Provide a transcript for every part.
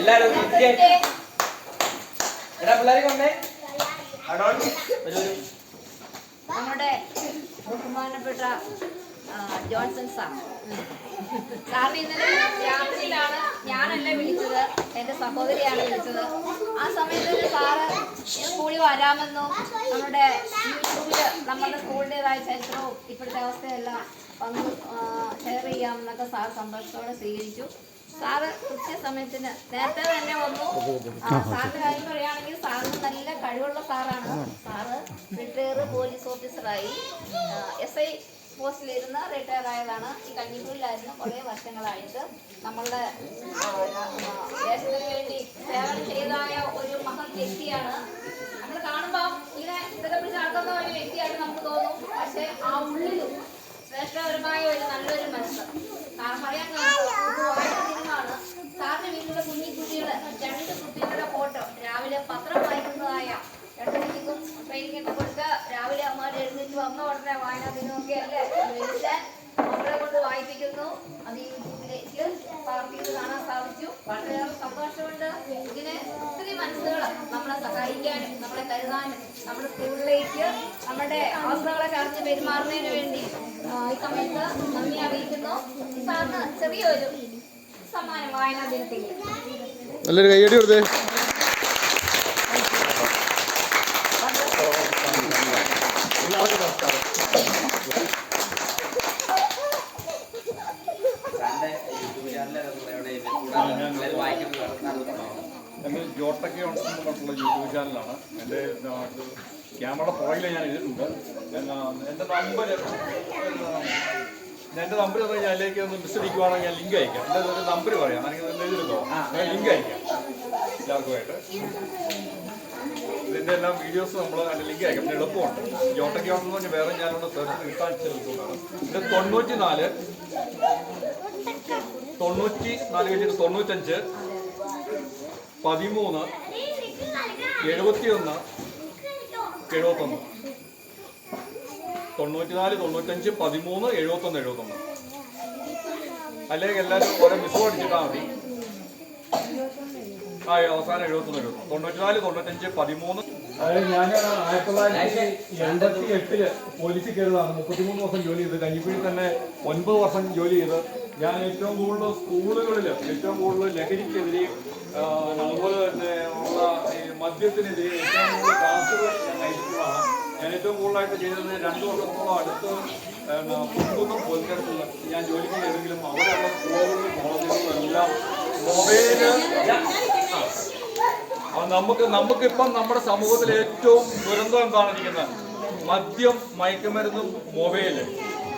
എല്ലാരും. എടാ പിള്ളേരെ കൊണ്ടേ. അടോൺ ഒരു ഒരു. നമ്മുടെ ബഹുമാനപ്പെട്ട ജോൺസൺ സാർ. സാറിന് ഇന്നലെ രാത്രിയിലാണ് ഞാനല്ല വിളിച്ചത് എന്റെ സഹോദരിയാണ് വിളിച്ചത്. ആ സമയത്ത് സാറ് സ്കൂളിൽ വരാമെന്നും നമ്മുടെ യൂട്യൂബിൽ നമ്മുടെ സ്കൂളിന്റെതായ ചരിത്രവും ഇപ്പോഴത്തെ അവസ്ഥയെല്ലാം പങ്ക് ഷെയർ ചെയ്യാമെന്നൊക്കെ സാർ സന്തോഷത്തോടെ സ്വീകരിച്ചു. സാറ് കൃത്യസമയത്തിന് നേരത്തെ തന്നെ വന്നു. സാറിന്റെ കാര്യം പറയുകയാണെങ്കിൽ സാറിന് നല്ല കഴിവുള്ള സാറാണ്. സാറ് റിട്ടയർ പോലീസ് ഓഫീസറായി. എസ് ഐ പോസ്റ്റിലിരുന്ന് റിട്ടയർ ആയതാണ്. ഈ കഞ്ഞിപ്പൂരിലായിരുന്നു കുറേ വർഷങ്ങളായിട്ട്. നമ്മളുടെ ദേശത്തിന് വേണ്ടി സേവനം ചെയ്തതായ ഒരു മഹത് വ്യക്തിയാണ്. നമ്മൾ കാണുമ്പോൾ ഇങ്ങനെ ഇതൊക്കെ പിടിച്ച് നടക്കുന്ന ഒരു വ്യക്തിയായിട്ട് നമുക്ക് തോന്നും. പക്ഷേ ആ ഉള്ളിലും ശ്രേഷ്ഠപരമായ ഒരു നല്ലൊരു മനസ്സ്. കാരണം പറയാൻ കാരണം ഇത് വളരെ ദിനമാണ് സാറിന്റെ വീട്ടിലുള്ള കുഞ്ഞി കുട്ടികൾ രണ്ട് കുട്ടികളുടെ ഫോട്ടോ രാവിലെ പത്രം വായിക്കുന്നതായ രണ്ടുമണിക്കും ട്രെയിനിങ്ങൊക്കെ കൊടുത്ത് രാവിലെ അമ്മ എഴുന്നേറ്റ് വന്ന ഉടനെ വായന ദിനമൊക്കെ അല്ലേ? മക്കളെ കൊണ്ട് വായിപ്പിക്കുന്നു. അത് യൂട്യൂബിലേക്ക് പാർട്ടി കാണാൻ സാധിച്ചു. വളരെയേറെ സന്തോഷമുണ്ട്. ഇങ്ങനെ ഒത്തിരി മനസ്സുകൾ നമ്മളെ സഹായിക്കാനും നമ്മളെ കരുതാനും നമ്മുടെ സ്കൂളിലേക്ക് നമ്മുടെ അവസ്ഥകളെ അറിഞ്ഞ് പെരുമാറുന്നതിന് വേണ്ടി ഈ സമയത്ത് നന്ദി അറിയിക്കുന്നു. സാറിന് ചെറിയൊരു സമ്മാനം വായനാ ദിനത്തിൽ നല്ലൊരു കൈയടി കൊടുത്തേ. ജോട്ടൊക്കെ ഉണ്ടെന്നുള്ള യൂട്യൂബ് ചാനലാണ്. എന്റെ ക്യാമറ പുറകിൽ ഞാൻ എന്നാ, എന്റെ നമ്പർ എന്റെ നമ്പർ ഞാൻ അതിലേക്ക് ഒന്ന് മിസ് അടിക്കുവാണെങ്കിൽ ഞാൻ ലിങ്ക് അയക്കാം. എന്റെ ഒരു നമ്പർ പറയാം. അല്ലെങ്കിൽ ഒന്ന് ഞാൻ ലിങ്ക് അയക്കാം. എല്ലാവർക്കുമായിട്ട്. ഇതിന്റെ എല്ലാം വീഡിയോസ് നമ്മൾ അതിന്റെ ലിങ്ക് അയക്കാം. പിന്നെ എളുപ്പമുണ്ട്. ജോട്ടൊക്കെ ഉണ്ടെന്ന് പറഞ്ഞാൽ വേറെ ഞാനോട് സെർച്ച് കിട്ടാൻ ചെലുത്തുന്നതാണ് ഇത് തൊണ്ണൂറ്റി നാല് തൊണ്ണൂറ്റി നാല് കഴിഞ്ഞിട്ട് തൊണ്ണൂറ്റഞ്ച്. പതിമൂന്ന് എഴുപത്തിയൊന്ന് എഴുപത്തൊന്ന്. തൊണ്ണൂറ്റിനാല് തൊണ്ണൂറ്റഞ്ച് പതിമൂന്ന് എഴുപത്തൊന്ന് എഴുപത്തൊന്ന്. അല്ലെങ്കിൽ എല്ലാവരും ഓരോ മിസ് അടിച്ചിട്ടാൽ മതി. ആ അവസാനം എഴുപത്തൊന്ന് എഴുപത്തൊന്ന്. തൊണ്ണൂറ്റിനാല് തൊണ്ണൂറ്റഞ്ച് പതിമൂന്ന് അതായത് ഞാൻ ആയിരത്തി തൊള്ളായിരത്തി എൺപത്തി എട്ടിൽ പോലീസിൽ കയറുന്നതാണ് മുപ്പത്തിമൂന്ന് വർഷം ജോലി ചെയ്ത്. കഞ്ഞിപ്പുഴയിൽ തന്നെ ഒൻപത് വർഷം ജോലി ചെയ്ത്. ഞാൻ ഏറ്റവും കൂടുതൽ സ്കൂളുകളിൽ ഏറ്റവും കൂടുതൽ ലഹരിക്കെതിരെയും അതുപോലെ തന്നെ ഉള്ള മദ്യത്തിനെതിരെയും മദ്യത്തിനെതിരെ ഏറ്റവും കൂടുതൽ ക്ലാസുകൾ ഞാൻ ഞാൻ ഏറ്റവും കൂടുതലായിട്ട് ചെയ്തത് രണ്ടു വർഷത്തോളം അടുത്ത് കുന്നുകുന്നം പോലീസ് ഞാൻ ജോലിക്ക് ചെയ്തെങ്കിലും അവിടെയുള്ള സ്കൂളുകളിലും കോളേജുകളിലും എല്ലാം മൊബൈൽ നമുക്ക് നമുക്കിപ്പം നമ്മുടെ സമൂഹത്തിൽ ഏറ്റവും ദുരന്തം എന്താണ് ഇരിക്കുന്നത് മദ്യം മയക്കുമരുന്നും മൊബൈൽ.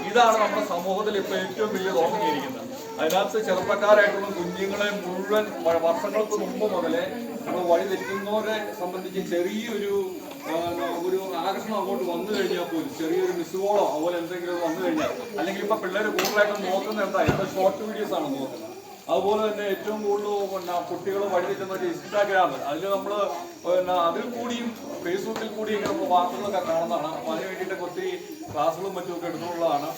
ഇതാണ് നമ്മുടെ സമൂഹത്തിൽ ഇപ്പൊ ഏറ്റവും വലിയ തോന്നിയിരിക്കുന്നത് അതിനകത്ത് ചെറുപ്പക്കാരായിട്ടുള്ള കുഞ്ഞുങ്ങളെ മുഴുവൻ വർഷങ്ങൾക്ക് മുമ്പ് മുതലേ നമ്മൾ വഴിതെറ്റുന്നവരെ സംബന്ധിച്ച് ചെറിയൊരു ഒരു ആകർഷണം അങ്ങോട്ട് വന്നു കഴിഞ്ഞാൽ പോലും ചെറിയൊരു മിസ്സുകളോ അതുപോലെ എന്തെങ്കിലും വന്നു കഴിഞ്ഞാൽ അല്ലെങ്കിൽ ഇപ്പൊ പിള്ളേർ കൂടുതലായിട്ടും നോക്കുന്നത് എന്താ? ഇപ്പൊ ഷോർട്ട് വീഡിയോസ് ആണ് നോക്കുന്നത് അതുപോലെ തന്നെ ഏറ്റവും കൂടുതൽ കുട്ടികൾ വഴി ഒരു ഇൻസ്റ്റാഗ്രാം അതിൽ നമ്മൾ പിന്നെ അതിൽ കൂടിയും ഫേസ്ബുക്കിൽ കൂടിയും നമ്മൾ വാർത്തകളൊക്കെ കാണുന്നതാണ്. അപ്പോൾ അതിന് വേണ്ടിയിട്ട് ഒത്തിരി ക്ലാസ്സുകളും മറ്റുമൊക്കെ എടുത്തുള്ളതാണ്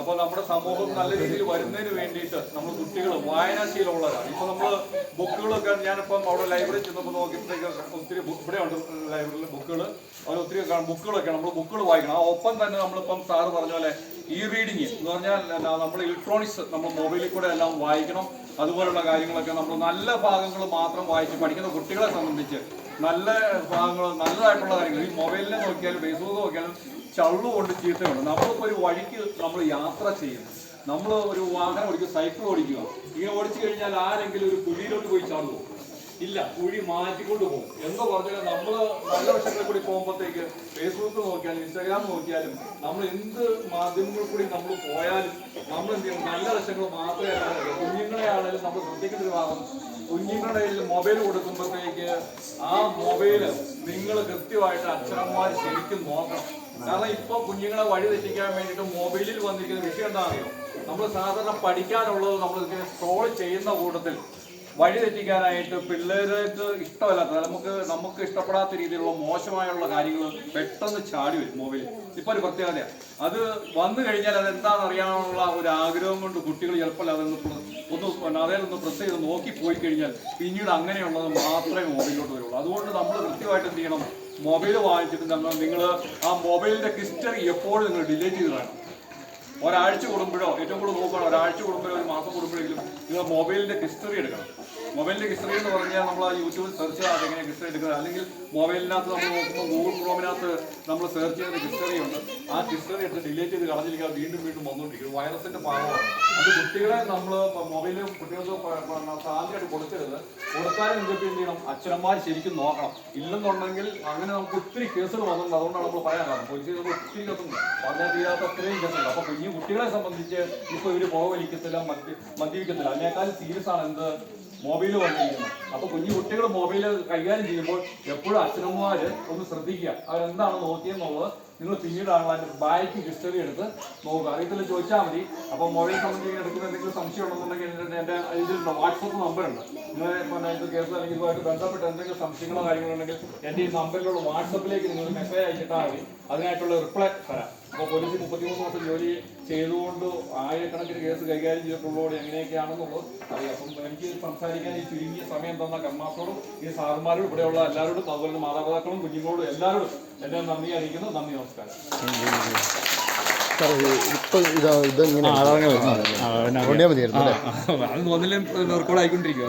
അപ്പോൾ നമ്മുടെ സമൂഹം നല്ല രീതിയിൽ വരുന്നതിന് വേണ്ടിയിട്ട് നമ്മൾ കുട്ടികൾ വായനാശീലമുള്ളവരാണ്. ഇപ്പോൾ നമ്മൾ ബുക്കുകളൊക്കെ ഞാനിപ്പം അവിടെ ലൈബ്രറി ചെന്നപ്പോൾ നോക്കിയപ്പോഴത്തേക്ക് ഒത്തിരി ഇവിടെ ഉണ്ട് ലൈബ്രറിയിൽ ബുക്കുകൾ അവർ ഒത്തിരി ബുക്കുകളൊക്കെ നമ്മൾ ബുക്കുകൾ വായിക്കണം. ഒപ്പം തന്നെ നമ്മളിപ്പം സാറ് പറഞ്ഞ പോലെ ഇ റീഡിങ് എന്ന് പറഞ്ഞാൽ നമ്മൾ ഇലക്ട്രോണിക്സ് നമ്മൾ മൊബൈലിൽ കൂടെ എല്ലാം വായിക്കണം. അതുപോലുള്ള കാര്യങ്ങളൊക്കെ നമ്മൾ നല്ല ഭാഗങ്ങൾ മാത്രം വായിച്ച് പഠിക്കുന്ന കുട്ടികളെ സംബന്ധിച്ച് നല്ല ഭാഗങ്ങളും നല്ലതായിട്ടുള്ള കാര്യങ്ങൾ. ഈ മൊബൈലിൽ നോക്കിയാലും ഫേസ്ബുക്ക് നോക്കിയാലും ചള്ളു കൊണ്ട് ചീത്തയുണ്ട്. നമ്മളിപ്പോൾ ഒരു വഴിക്ക് നമ്മൾ യാത്ര ചെയ്യുന്നു. നമ്മൾ ഒരു വാഹനം ഓടിക്കുക സൈക്കിൾ ഓടിക്കുക. ഇങ്ങനെ ഓടിച്ചു കഴിഞ്ഞാൽ ആരെങ്കിലും ഒരു കുഴിയിലോട്ട് പോയി ചാടുമോ ഇല്ല കുഴി മാറ്റിക്കൊണ്ട് പോകും. എന്ന് പറഞ്ഞാൽ നമ്മൾ നല്ല വശങ്ങളിൽ കൂടി പോകുമ്പോഴത്തേക്ക് ഫേസ്ബുക്ക് നോക്കിയാലും ഇൻസ്റ്റാഗ്രാം നോക്കിയാലും നമ്മൾ എന്ത് മാധ്യമങ്ങളിൽ കൂടി നമ്മൾ പോയാലും നമ്മൾ എന്ത് ചെയ്യണം നല്ല വശങ്ങൾ മാത്രമേ. കുഞ്ഞുങ്ങളെ ആണെങ്കിലും നമ്മൾ ശ്രദ്ധിക്കുന്ന ഒരു ഭാഗം കുഞ്ഞുങ്ങളുടെ കയ്യിൽ മൊബൈൽ കൊടുക്കുമ്പോഴത്തേക്ക് ആ മൊബൈൽ നിങ്ങൾ കൃത്യമായിട്ട് അച്ഛനമ്മമാർ ശരിക്കും നോക്കണം. കാരണം ഇപ്പൊ കുഞ്ഞുങ്ങളെ വഴി തെറ്റിക്കാൻ വേണ്ടിയിട്ട് മൊബൈലിൽ വന്നിരിക്കുന്ന വിഷയം എന്താണെന്നറിയോ? നമ്മൾ സാധാരണ പഠിക്കാനുള്ളത് നമ്മൾ സ്ക്രോൾ ചെയ്യുന്ന കൂട്ടത്തിൽ വഴി തെറ്റിക്കാനായിട്ട് പിള്ളേർക്ക് ഇഷ്ടമല്ലാത്ത നമുക്ക് നമുക്ക് ഇഷ്ടപ്പെടാത്ത രീതിയിലുള്ള മോശമായുള്ള കാര്യങ്ങൾ പെട്ടെന്ന് ചാടി വരും മൊബൈൽ ഇപ്പൊ ഒരു പ്രത്യേകതയാണ് അത് വന്നു കഴിഞ്ഞാൽ അത് എന്താണെന്ന് അറിയാനുള്ള ഒരു ആഗ്രഹം കൊണ്ട് കുട്ടികൾ ചിലപ്പോൾ അതൊന്ന് ഒന്ന് അതേലൊന്ന് പ്രസ് ചെയ്ത് നോക്കി പോയി കഴിഞ്ഞാൽ പിന്നീട് അങ്ങനെയുള്ളത് മാത്രമേ മൊബൈലിലോട്ട് വരുള്ളൂ. അതുകൊണ്ട് നമ്മൾ കൃത്യമായിട്ട് എന്ത് ചെയ്യണം? മൊബൈൽ വാങ്ങിച്ചിട്ട് നമ്മൾ നിങ്ങൾ ആ മൊബൈലിന്റെ ഹിസ്റ്ററി എപ്പോഴും നിങ്ങൾ ഡിലീറ്റ് ചെയ്ത് വേണം ഒരാഴ്ച കൂടുമ്പോഴോ ഏറ്റവും കൂടുതൽ നോക്കണം ഒരാഴ്ച കൂടുമ്പോഴോ ഒരു മാസം കൂടുമ്പോഴെങ്കിലും നിങ്ങൾ മൊബൈലിന്റെ ഹിസ്റ്ററി എടുക്കണം. മൊബൈലിന്റെ ഹിസ്റ്ററി എന്ന് പറഞ്ഞാൽ നമ്മൾ ആ യൂട്യൂബിൽ സെർച്ച് ചെയ്താൽ എങ്ങനെ ഹിസ്റ്ററി എടുക്കുന്നത്? അല്ലെങ്കിൽ മൊബൈലിനകത്ത് നമ്മൾ നോക്കുമ്പോൾ ഗൂഗിൾ ക്രോമിനകത്ത് നമ്മൾ സെർച്ച് ചെയ്ത ഹിസ്റ്ററി ഉണ്ട്. ആ ഹിസ്റ്ററി എടുത്ത് ഡിലീറ്റ് ചെയ്ത് കളഞ്ഞിരിക്കുക വീണ്ടും വീണ്ടും വന്നുകൊണ്ടിരിക്കും വൈറസിന്റെ ഭാഗമാണ്. അത് കുട്ടികളെ നമ്മൾ മൊബൈലിൽ കുട്ടികൾക്ക് സാധ്യമായിട്ട് കൊടുക്കരുത്. കൊടുത്താലും എന്തൊക്കെ എന്ത് ചെയ്യണം? അച്ഛനന്മാർ ശരിക്കും നോക്കണം. ഇല്ലെന്നുണ്ടെങ്കിൽ അങ്ങനെ നമുക്ക് ഒത്തിരി കേസുകൾ വന്നിട്ടുണ്ട്. അതുകൊണ്ടാണ് നമ്മൾ പറയാൻ കാരണം. പോലീസ് നമ്മൾ ഒത്തിരി കേസുണ്ട്. പറഞ്ഞാൽ തീരാത്ത അത്രയും കേസുണ്ട്. അപ്പോൾ കുഞ്ഞു കുട്ടികളെ സംബന്ധിച്ച് ഇപ്പൊ ഇവർ പുകവലിക്കത്തില്ല മദ്യ മദ്യപിക്കത്തില്ല. അതിനേക്കാൾ സീരിയസ് ആണ് എന്ത്? മൊബൈൽ വന്നിരിക്കുന്നത് അപ്പൊ കുഞ്ഞു കുട്ടികൾ മൊബൈൽ കൈകാര്യം ചെയ്യുമ്പോൾ എപ്പോഴും അച്ഛനമ്മമാര് ഒന്ന് ശ്രദ്ധിക്കുക. അവരെന്താണ് നോക്കിയെന്നുള്ളത് നിങ്ങൾ പിന്നീടാണ് അതിന്റെ ബാക്ക് ഹിസ്റ്ററി എടുത്ത് നോക്കുക. അറിയത്തില്ല ചോദിച്ചാൽ മതി. അപ്പൊ മൊബൈൽ സംബന്ധിച്ച് എടുക്കുന്ന എന്തെങ്കിലും സംശയം ഉണ്ടെന്നുണ്ടെങ്കിൽ എന്റെ ഇതിലുണ്ട്. വാട്സപ്പ് നമ്പർ ഉണ്ട് നിങ്ങൾ പിന്നെ കേസ് അല്ലെങ്കിൽ ഇതുമായിട്ട് ബന്ധപ്പെട്ട എന്തെങ്കിലും സംശയങ്ങളോ കാര്യങ്ങളോ ഉണ്ടെങ്കിൽ എന്റെ ഈ നമ്പറിലുള്ള വാട്സപ്പിലേക്ക് നിങ്ങൾ മെസ്സേജ് അയച്ചിട്ടാൽ മതി. അതിനായിട്ടുള്ള റിപ്ലൈ തരാം. അപ്പോൾ പോലീസ് മുപ്പത്തിമൂന്ന് വർഷം ജോലി ചെയ്തുകൊണ്ട് ആയിരക്കണക്കിന് കേസ് കൈകാര്യം ചെയ്തിട്ടുള്ളതോടെ എങ്ങനെയൊക്കെയാണെന്നുള്ളത് അറിയാം. അപ്പം എനിക്ക് സംസാരിക്കാൻ ഈ ചുരുങ്ങിയ സമയം തന്ന കമ്മാസോടും ഈ സാറുമാരും ഇവിടെയുള്ള എല്ലാവരോടും അതുപോലെ തന്നെ മാതാപിതാക്കളും കുഞ്ഞുങ്ങളോടും എല്ലാവരോടും എന്നെ നന്ദി അറിയിക്കുന്നു. നന്ദി നമസ്കാരം. അത് തോന്നില്ല റെക്കോർഡ് ആയിക്കൊണ്ടിരിക്കുക